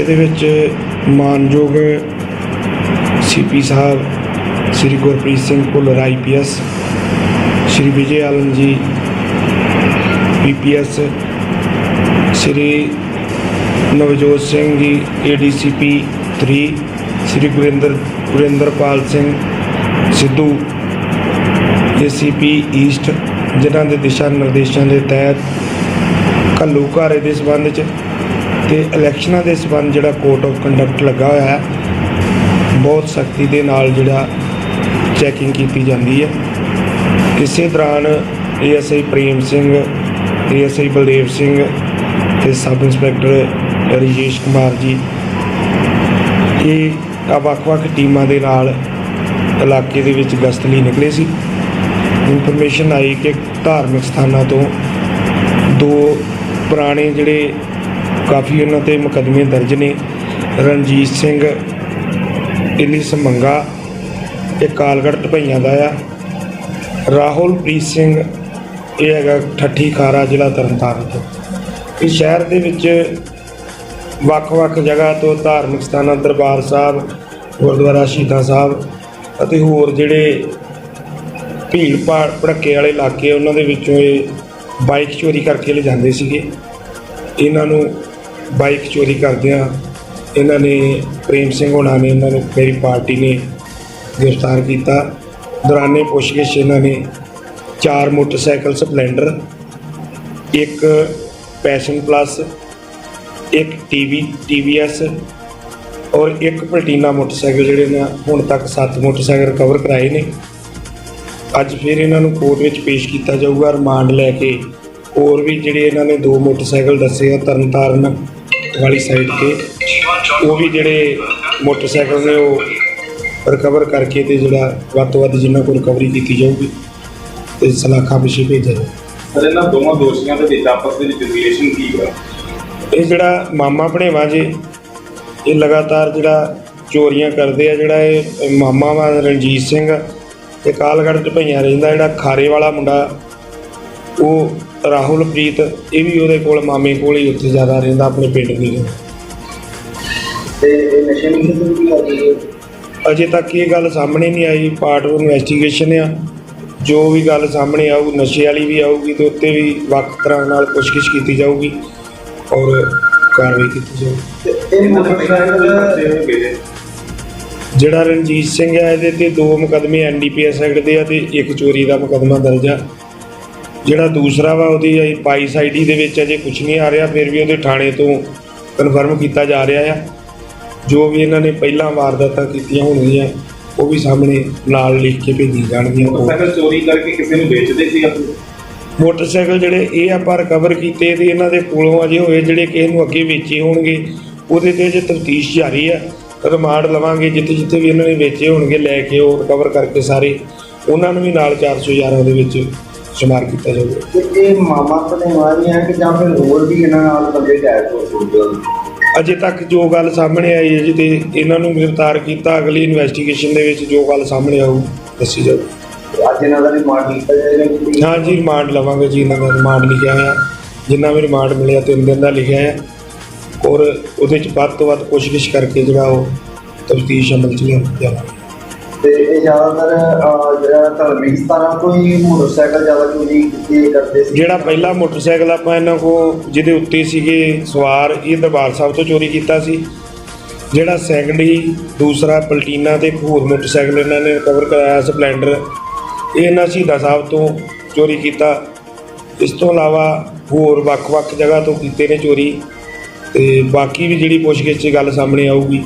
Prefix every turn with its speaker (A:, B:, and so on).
A: ਇਹਦੇ ਵਿੱਚ ਮਾਨਯੋਗ ਸੀਪੀ ਸਾਹਿਬ, Shri Gurpreet Singh Bhullar IPS Shri Vijay Alam ji PPS Shri Navjot Singh ji ADCP 3 Shri Gurinder, Gurinderpal Singh Sidhu ACP east ਜਿਨ੍ਹਾਂ ਦੇ ਦਿਸ਼ਾ ਨਿਰਦੇਸ਼ਾਂ ਦੇ ਤਹਿਤ ਘੱਲੂ ਘਾਰੇ ਦੇ ਸਬੰਧ 'ਚ ਤੇ ਇਲੈਕਸ਼ਨਾਂ ਦੇ ਸਬੰਧ ਜਿਹੜਾ ਕੋਡ ਆਫ ਕੰਡਕਟ ਲੱਗਾ ਹੋਇਆ ਹੈ, ਬਹੁਤ ਸਖਤੀ ਦੇ ਨਾਲ ਜਿਹੜਾ ਚੈਕਿੰਗ ਕੀਤੀ ਜਾਂਦੀ ਹੈ। ਇਸੇ ਦੌਰਾਨ ਏਐਸਆਈ ਪ੍ਰੇਮ ਸਿੰਘ ਏਐਸਆਈ ਬਲਦੇਵ ਸਿੰਘ ਤੇ ਸਬ ਇੰਸਪੈਕਟਰ ਰਜੇਸ਼ ਕੁਮਾਰ ਜੀ, ਇਹ ਆ ਵੱਖ-ਵੱਖ ਟੀਮਾਂ ਦੇ ਨਾਲ ਇਲਾਕੇ ਦੇ ਵਿੱਚ ਗਸ਼ਤ ਲਈ ਨਿਕਲੇ ਸੀ। ਇਨਫੋਰਮੇਸ਼ਨ ਆਈ ਕਿ ਧਾਰਮਿਕ ਸਥਾਨਾਂ ਤੋਂ ਦੋ ਪੁਰਾਣੇ ਜਿਹੜੇ ਕਾਫੀ ਉਹਨਾਂ ਤੇ ਮੁਕੱਦਮੇ ਦਰਜ ਨੇ। ਰਣਜੀਤ ਸਿੰਘ ਇਲੀ ਸਮੰਗਾ ਇਹ ਕਾਲਗੜ੍ਹ ਢਪਈਆਂ ਦਾ ਆ। ਰਾਹੁਲ ਪ੍ਰੀਤ ਸਿੰਘ, ਇਹ ਹੈਗਾ ਠੱਠੀ ਖਾਰਾ ਜ਼ਿਲ੍ਹਾ ਤਰਨਤਾਰਨ ਤੋਂ। ਇਹ ਸ਼ਹਿਰ ਦੇ ਵਿੱਚ ਵੱਖ-ਵੱਖ ਜਗ੍ਹਾ ਤੋਂ ਧਾਰਮਿਕ ਸਥਾਨਾਂ, ਦਰਬਾਰ ਸਾਹਿਬ, ਗੁਰਦੁਆਰਾ ਸ਼ਹੀਦਾਂ ਸਾਹਿਬ ਅਤੇ ਹੋਰ ਜਿਹੜੇ ਭੀੜ ਭਾੜ ਭੜੱਕੇ ਵਾਲੇ ਇਲਾਕੇ ਉਹਨਾਂ ਦੇ ਵਿੱਚੋਂ ਇਹ ਬਾਈਕ ਚੋਰੀ ਕਰਕੇ ਲੈ ਜਾਂਦੇ ਸੀਗੇ। ਇਹਨਾਂ ਨੂੰ ਬਾਈਕ ਚੋਰੀ ਕਰਦਿਆਂ ਇਹਨਾਂ ਨੇ ਪ੍ਰੇਮ ਸਿੰਘ ਹੋਣਾ ਨੇ ਇਹਨਾਂ ਨੂੰ ਮੇਰੀ ਪਾਰਟੀ ਨੇ ਗ੍ਰਿਫਤਾਰ ਕੀਤਾ। ਦੌਰਾਨੇ ਪੁੱਛਗਿੱਛ ਇਹਨਾਂ ਨੇ ਚਾਰ ਮੋਟਰਸਾਈਕਲ ਸਪਲੈਂਡਰ, ਇੱਕ ਪੈਸ਼ਨ ਪਲੱਸ, ਇੱਕ ਟੀਵੀ, ਟੀਵੀਐਸ ਔਰ ਇੱਕ ਪਲਟੀਨਾ ਮੋਟਰਸਾਈਕਲ ਜਿਹੜੇ ਨੇ ਹੁਣ ਤੱਕ 7 ਮੋਟਰਸਾਈਕਲ ਰਿਕਵਰ ਕਰਾਏ ਨੇ। ਅੱਜ ਫਿਰ ਇਹਨਾਂ ਨੂੰ ਕੋਰਟ ਵਿੱਚ ਪੇਸ਼ ਕੀਤਾ ਜਾਊਗਾ, ਰਿਮਾਂਡ ਲੈ ਕੇ। ਹੋਰ ਵੀ ਜਿਹੜੇ ਇਹਨਾਂ ਨੇ ਦੋ ਮੋਟਰਸਾਈਕਲ ਦੱਸੇ ਆ, ਤਰਨਤਾਰਨ ਵਾਲੀ ਸਾਈਡ ਤੇ ਉਹ ਵੀ ਜਿਹੜੇ ਮੋਟਰਸਾਈਕਲ ਨੇ ਉਹ ਰਿਕਵਰ ਕਰਕੇ ਤੇ ਜਿਹੜਾ ਵੱਧ ਤੋਂ ਵੱਧ ਜਿੰਨਾ ਕੋ ਰਿਕਵਰੀ ਕੀਤੀ ਜਾਊਗੀ ਤੇ ਸਲਾਖਾਂ ਪਿੱਛੇ ਭੇਜਿਆ ਜਾਊ।
B: ਸਰ ਇਹਨਾਂ ਦੋਵਾਂ ਦੋਸ਼ੀਆਂ ਦੇ ਵਿੱਚ ਆਪਸ ਦੇ ਵਿੱਚ ਰਿਲੇਸ਼ਨ ਕੀ ਹੈ
A: ਇਹ ਜਿਹੜਾ ਮਾਮਾ ਭਣੇਵਾ ਜੇ ਇਹ ਲਗਾਤਾਰ ਜਿਹੜਾ ਚੋਰੀਆਂ ਕਰਦੇ ਆ ਜਿਹੜਾ ਇਹ ਮਾਮਾ ਵਾ ਰਣਜੀਤ ਸਿੰਘ ਤੇ ਕਾਲਗੜ੍ਹ ਢਪਈਆਂ ਰਹਿੰਦਾ ਜਿਹੜਾ ਖਾਰੇ ਵਾਲਾ ਮੁੰਡਾ ਉਹ ਰਾਹੁਲ ਪ੍ਰੀਤ ਇਹ ਵੀ ਉਹਦੇ ਕੋਲ ਮਾਮੇ ਕੋਲ ਹੀ ਉੱਥੇ ਜ਼ਿਆਦਾ ਰਹਿੰਦਾ ਆਪਣੇ ਪਿੰਡ ਵੀ।
C: ਤੇ ਇਹ ਨਸ਼ੇ ਨਹੀਂ ਕਿਸੇ ਦੀ ਲੱਗੀ
A: ਅਜੇ ਤੱਕ ਇਹ ਗੱਲ ਸਾਹਮਣੇ ਨਹੀਂ ਆਈ ਪਾਰਟ ਆਫ ਇਨਵੈਸਟੀਗੇਸ਼ਨ ਆ। ਜੋ ਵੀ ਗੱਲ ਸਾਹਮਣੇ ਆਊ ਨਸ਼ੇ ਵਾਲੀ ਵੀ ਆਊਗੀ ਤੇ ਉੱਤੇ ਵੀ ਵੱਖ ਤਰ੍ਹਾਂ ਨਾਲ ਪੁੱਛਗਿੱਛ ਕੀਤੀ ਜਾਊਗੀ ਔਰ ਕਾਰਵਾਈ ਕੀਤੀ ਜਾਊਗੀ।
C: ਤੇ ਇਹ ਮੋਟਰਸਾਈਕਲ
B: ਹੋਏ
A: ਜਿਹੜਾ ਰਣਜੀਤ ਸਿੰਘ ਹੈ ਇਹਦੇ ਤੇ ਦੋ ਮੁਕਦਮੇ ਐਨਡੀਪੀਐਸ ਐਕਟ ਦੇ ਆ ਤੇ ਇੱਕ ਚੋਰੀ ਦਾ ਮੁਕਦਮਾ ਦਰਜ ਆ। ਜਿਹੜਾ ਦੂਸਰਾ ਵਾ ਉਹਦੀ ਬਾਈਸ ਆਈਡੀ ਦੇ ਵਿੱਚ ਅਜੇ ਕੁਝ ਨਹੀਂ ਆ ਰਿਹਾ ਫਿਰ ਵੀ ਉਹਦੇ ਥਾਣੇ ਤੋਂ ਕਨਫਰਮ ਕੀਤਾ ਜਾ ਰਿਹਾ ਆ। ਜੋ ਵੀ ਇਹਨਾਂ ਨੇ ਪਹਿਲਾਂ ਵਾਰਦਾਤਾਂ ਕੀਤੀਆਂ ਹੋਣਗੀਆਂ ਉਹ ਵੀ ਸਾਹਮਣੇ ਨਾਲ ਲਿਖ ਕੇ ਭੇਜੀ ਜਾਣਗੀਆਂ।
B: ਮੋਟਰਸਾਈਕਲ ਚੋਰੀ ਕਰਕੇ ਕਿਸੇ ਨੂੰ ਵੇਚਦੇ ਸੀ ਆਪਣੇ?
A: ਮੋਟਰਸਾਈਕਲ ਜਿਹੜੇ ਇਹ ਆਪਾਂ ਰਿਕਵਰ ਕੀਤੇ ਤੇ ਇਹਨਾਂ ਦੇ ਕੋਲੋਂ ਅਜੇ ਹੋਏ ਜਿਹੜੇ ਕਿਸੇ ਨੂੰ ਅੱਗੇ ਵੇਚੇ ਹੋਣਗੇ ਉਹਦੇ ਤੇ ਜੇ ਤਫਤੀਸ਼ ਜਾਰੀ ਆ। ਰਿਮਾਂਡ ਲਵਾਂਗੇ ਜਿੱਥੇ ਜਿੱਥੇ ਵੀ ਇਹਨਾਂ ਨੇ ਵੇਚੇ ਹੋਣਗੇ ਲੈ ਕੇ ਉਹ ਰਿਕਵਰ ਕਰਕੇ ਸਾਰੇ। ਉਹਨਾਂ ਨੂੰ ਵੀ ਨਾਲ 411 ਦੇ ਵਿੱਚ ਸ਼ੁਮਾਰ ਕੀਤਾ ਜਾਊਗਾ
C: ਤੇ ਇਹ ਮਾਮਾ ਆਪਣੇ ਮਾਰੀ ਹੈ ਕਿ ਜਾਂ ਫਿਰ ਹੋਰ ਵੀ ਇਹਨਾਂ ਨਾਲ ਬੰਦੇ ਅਟੈਚ ਹੋ ਸਕਦੇ ਹੋ
A: ਅਜੇ ਤੱਕ ਜੋ ਗੱਲ ਸਾਹਮਣੇ ਆਈ ਹੈ ਜੀ ਤੇ ਇਹਨਾਂ ਨੂੰ ਗ੍ਰਿਫਤਾਰ ਕੀਤਾ ਅਗਲੀ ਇਨਵੈਸਟੀਗੇਸ਼ਨ ਦੇ ਵਿੱਚ ਜੋ ਗੱਲ ਸਾਹਮਣੇ ਆਊ ਦੱਸੀ ਜਾਊ
C: ਤੇ ਅੱਜ ਇਹਨਾਂ ਦਾ ਰਿਮਾਂਡ ਕੀਤਾ ਜਾਏਗਾ
A: ਹਾਂ ਜੀ ਰਿਮਾਂਡ ਲਵਾਂਗੇ ਜੀ ਇਹਨਾਂ ਦਾ ਰਿਮਾਂਡ ਲਿਖਿਆ ਹੋਇਆ। ਜਿੰਨਾ ਵੀ ਰਿਮਾਂਡ ਮਿਲਿਆ ਤਿੰਨ ਦਿਨ ਦਾ ਲਿਖਿਆ ਹੈ। ਔਰ ਉਹਦੇ ਚ ਵੱਧ ਤੋਂ ਵੱਧ ਕੋਸ਼ਿਸ਼ ਕਰਕੇ ਜਿਹੜਾ ਉਹ ਤਫਤੀਸ਼ ਅਮਲ ਚ ਲਿਆਵਾਂਗੇ।
C: ਤੇ ਇਹ ਜ਼ਿਆਦਾਤਰ ਜਿਹੜਾ ਧਰਮਿਕ ਸਥਾਨਾਂ ਤੋਂ ਹੀ ਮੋਟਰਸਾਈਕਲ ਜ਼ਿਆਦਾ ਚੋਰੀ ਕੀਤੇ ਕਰਦੇ ਸੀ।
A: ਜਿਹੜਾ ਪਹਿਲਾ ਮੋਟਰਸਾਈਕਲ ਆਪਾਂ ਇਹਨਾਂ ਕੋ, ਜਿਹਦੇ ਉੱਤੇ ਸੀਗੇ ਸਵਾਰ, ਇਹ ਦਰਬਾਰ ਸਾਹਿਬ ਤੋਂ ਚੋਰੀ ਕੀਤਾ ਸੀ। ਜਿਹੜਾ ਸੈਕੰਡ ਹੀ, ਦੂਸਰਾ ਪਲਟੀਨਾ ਤੇ ਇੱਕ ਹੋਰ ਮੋਟਰਸਾਈਕਲ ਇਹਨਾਂ ਨੇ ਕਵਰ ਕਰਾਇਆ, ਸਪਲੈਂਡਰ। ਇਹ ਇਹਨਾਂ ਸ਼ਹੀਦਾਂ ਸਾਹਿਬ ਤੋਂ ਚੋਰੀ ਕੀਤਾ। ਇਸ ਤੋਂ ਇਲਾਵਾ ਹੋਰ ਵੱਖ-ਵੱਖ ਜਗ੍ਹਾ ਤੋਂ ਕੀਤੇ ਨੇ ਚੋਰੀ। ਤੇ ਬਾਕੀ ਵੀ ਜਿਹੜੀ ਪੁੱਛਗਿੱਛ 'ਚ ਗੱਲ ਸਾਹਮਣੇ ਆਊਗੀ।